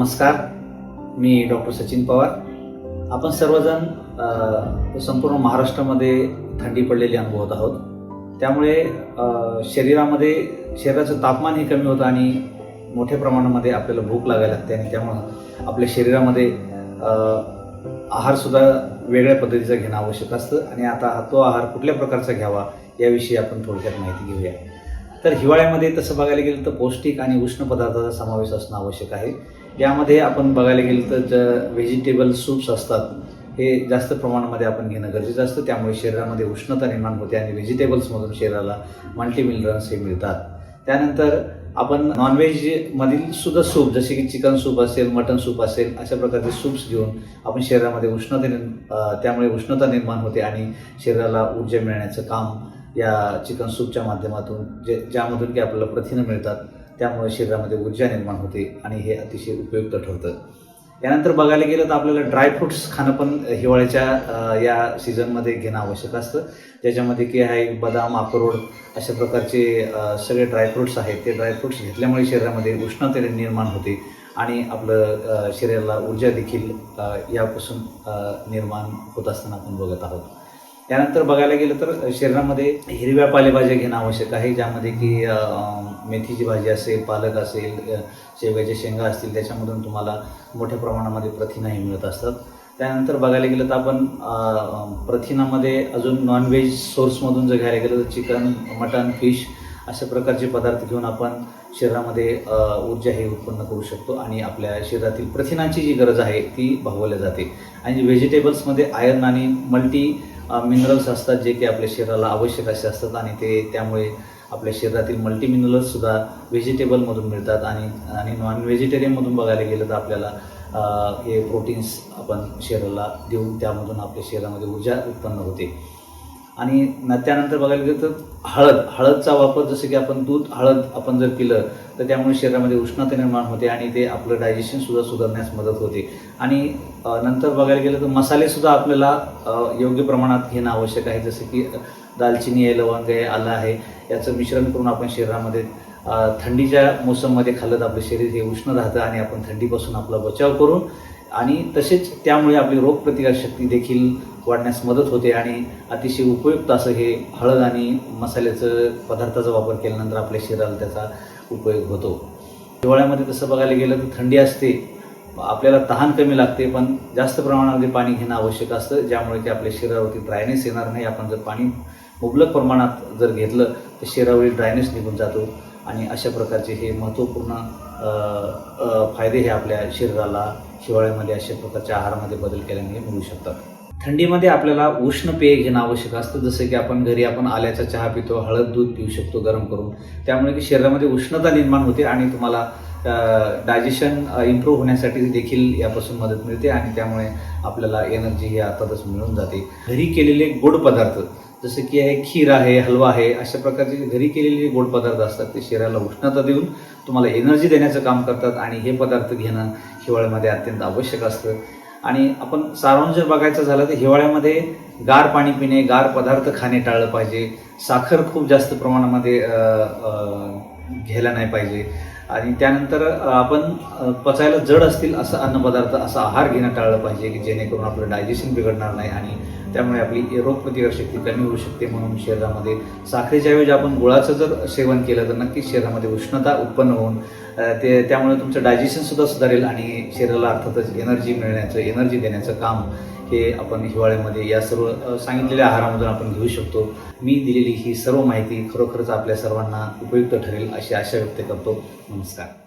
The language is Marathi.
नमस्कार. मी डॉक्टर सचिन पवार. आपण सर्वजण संपूर्ण महाराष्ट्रामध्ये थंडी पडलेली अनुभवत आहोत. त्यामुळे शरीरामध्ये शरीराचं तापमानही कमी होतं आणि मोठ्या प्रमाणामध्ये आपल्याला भूक लागायला लागते आणि त्यामुळं आपल्या शरीरामध्ये आहारसुद्धा वेगळ्या पद्धतीचा घेणं आवश्यक असतं. आणि आता हा तो आहार कुठल्या प्रकारचा घ्यावा याविषयी आपण थोडक्यात माहिती घेऊया. तर हिवाळ्यामध्ये तसं बघायला गेलं तर पौष्टिक आणि उष्ण पदार्थाचा समावेश असणं आवश्यक आहे. यामध्ये आपण बघायला गेलं तर ज व्हेजिटेबल सूप्स असतात हे जास्त प्रमाणामध्ये आपण घेणं गरजेचं असतं. त्यामुळे शरीरामध्ये उष्णता निर्माण होते आणि व्हेजिटेबल्समधून शरीराला मल्टीमिनरल्स हे मिळतात. त्यानंतर आपण नॉनव्हेजमधील सुद्धा सूप जसे की चिकन सूप असेल मटन सूप असेल अशा प्रकारचे सूप्स घेऊन आपण शरीरामध्ये उष्णते त्यामुळे उष्णता निर्माण होते आणि शरीराला ऊर्जा मिळण्याचं काम या चिकन सूपच्या माध्यमातून जे ज्यामधून की आपल्याला प्रथिनं मिळतात त्यामुळे शरीरामध्ये ऊर्जा निर्माण होते आणि हे अतिशय उपयुक्त ठरतं. यानंतर बघायला गेलं तर आपल्याला ड्रायफ्रुट्स खाणं पण हिवाळ्याच्या या सीझनमध्ये घेणं आवश्यक असतं. ज्याच्यामध्ये की आहे बदाम अक्रोड अशा प्रकारचे सगळे ड्रायफ्रुट्स आहेत. ते ड्रायफ्रुट्स घेतल्यामुळे शरीरामध्ये उष्णतेने निर्माण होते आणि आपलं शरीराला ऊर्जा देखील यापासून निर्माण होत असताना आपण बघत आहोत. त्यानंतर बघायला गेलं तर शरीरामध्ये हिरव्या पालेभाज्या घेणं आवश्यक आहे ज्यामध्ये की मेथीची भाजी असेल पालक असेल शेवग्याच्या शेंगा असतील त्याच्यामधून तुम्हाला मोठ्या प्रमाणामध्ये प्रथिनंही मिळत असतात. त्यानंतर बघायला गेलं तर आपण प्रथिनामध्ये अजून नॉनव्हेज सोर्समधून जर घ्यायला गेलं तर चिकन मटन फिश अशा प्रकारचे पदार्थ घेऊन आपण शरीरामध्ये ऊर्जा हे उत्पन्न करू शकतो आणि आपल्या शरीरातील प्रथिनांची जी गरज आहे ती भागवल्या जाते. आणि व्हेजिटेबल्समध्ये आयर्न आणि मल्टी मिनरल्स असतात जे की आपल्या शरीराला आवश्यक असे असतात आणि ते त्यामुळे आपल्या शरीरातील मल्टी मिनरल्ससुद्धा व्हेजिटेबलमधून मिळतात आणि आणि नॉन व्हेजिटेरियनमधून बघायला गेलं तर आपल्याला हे प्रोटीन्स आपण शरीराला देऊन त्यामधून आपल्या शरीरामध्ये ऊर्जा उत्पन्न होते. आणि न त्यानंतर बघायला गेलं तर हळद. हळदचा वापर जसं की आपण दूध हळद आपण जर पिलं तर त्यामुळे शरीरामध्ये उष्णता निर्माण होते आणि ते आपलं डायजेशनसुद्धा सुधारण्यास मदत होते. आणि नंतर बघायला गेलं तर मसालेसुद्धा आपल्याला योग्य प्रमाणात घेणं आवश्यक आहे. जसं की दालचिनी आहे लवंग आहे आलं आहे. याचं मिश्रण करून आपण शरीरामध्ये थंडीच्या मोसममध्ये खाल्लं तर आपलं शरीर हे उष्ण राहतं आणि आपण थंडीपासून आपला बचाव करून आणि तसेच त्यामुळे आपली रोगप्रतिकारशक्ती देखील वाढण्यास मदत होते आणि अतिशय उपयुक्त असं हे हळद आणि मसाल्याचं पदार्थाचा वापर केल्यानंतर आपल्या शरीराला त्याचा उपयोग होतो. हिवाळ्यामध्ये तसं बघायला गेलं तर थंडी असते आपल्याला तहान कमी लागते पण जास्त प्रमाणामध्ये पाणी घेणं आवश्यक असतं ज्यामुळे की आपल्या शरीरावरती ड्रायनेस येणार नाही. आपण जर पाणी मुबलक प्रमाणात जर घेतलं तर शरीरावरील ड्रायनेस निघून जातो आणि अशा प्रकारचे हे महत्त्वपूर्ण फायदे हे आपल्या शरीराला हिवाळ्यामध्ये अशा प्रकारच्या आहारामध्ये बदल केल्याने मिळू शकतात. थंडीमध्ये आपल्याला उष्ण पेय घेणं आवश्यक असतं. जसं की आपण घरी आपण आल्याचा चहा पितो हळद दूध पिऊ शकतो गरम करून. त्यामुळे की शरीरामध्ये उष्णता निर्माण होते आणि तुम्हाला डायजेशन इम्प्रूव्ह होण्यासाठी देखील यापासून मदत मिळते आणि त्यामुळे आपल्याला एनर्जी ही अर्थातच मिळून जाते. घरी केलेले गोड पदार्थ जसं की आहे खीर आहे हलवा आहे अशा प्रकारचे जे घरी केलेले गोड पदार्थ असतात ते शरीराला उष्णता देऊन तुम्हाला एनर्जी देण्याचं काम करतात आणि हे पदार्थ घेणं हिवाळ्यामध्ये अत्यंत आवश्यक असतं. आणि आपण सारांश जर बघायचं झालं तर हिवाळ्यामध्ये गार पाणी पिणे गार पदार्थ खाणे टाळलं पाहिजे. साखर खूप जास्त प्रमाणामध्ये घ्यायला नाही पाहिजे. आणि त्यानंतर आपण पचायला जड असतील असं अन्नपदार्थ असा आहार घेणं टाळलं पाहिजे की जेणेकरून आपलं डायजेशन बिघडणार नाही आणि त्यामुळे आपली रोगप्रतिकारशक्ती कमी होऊ शकते म्हणून शरीरामध्ये. साखरेच्या ऐवजी आपण गुळाचं जर सेवन केलं तर नक्कीच शरीरामध्ये उष्णता उत्पन्न होऊन ते त्यामुळे तुमचं डायजेशनसुद्धा सुधारेल आणि शरीराला अर्थातच एनर्जी मिळण्याचं एनर्जी देण्याचं काम हे आपण हिवाळ्यामध्ये या सर्व सांगितलेल्या आहारामधून आपण घेऊ शकतो. मी दिलेली ही सर्व माहिती खरोखरच आपल्या सर्वांना उपयुक्त ठरेल अशी आशा व्यक्त करतो. नमस्कार.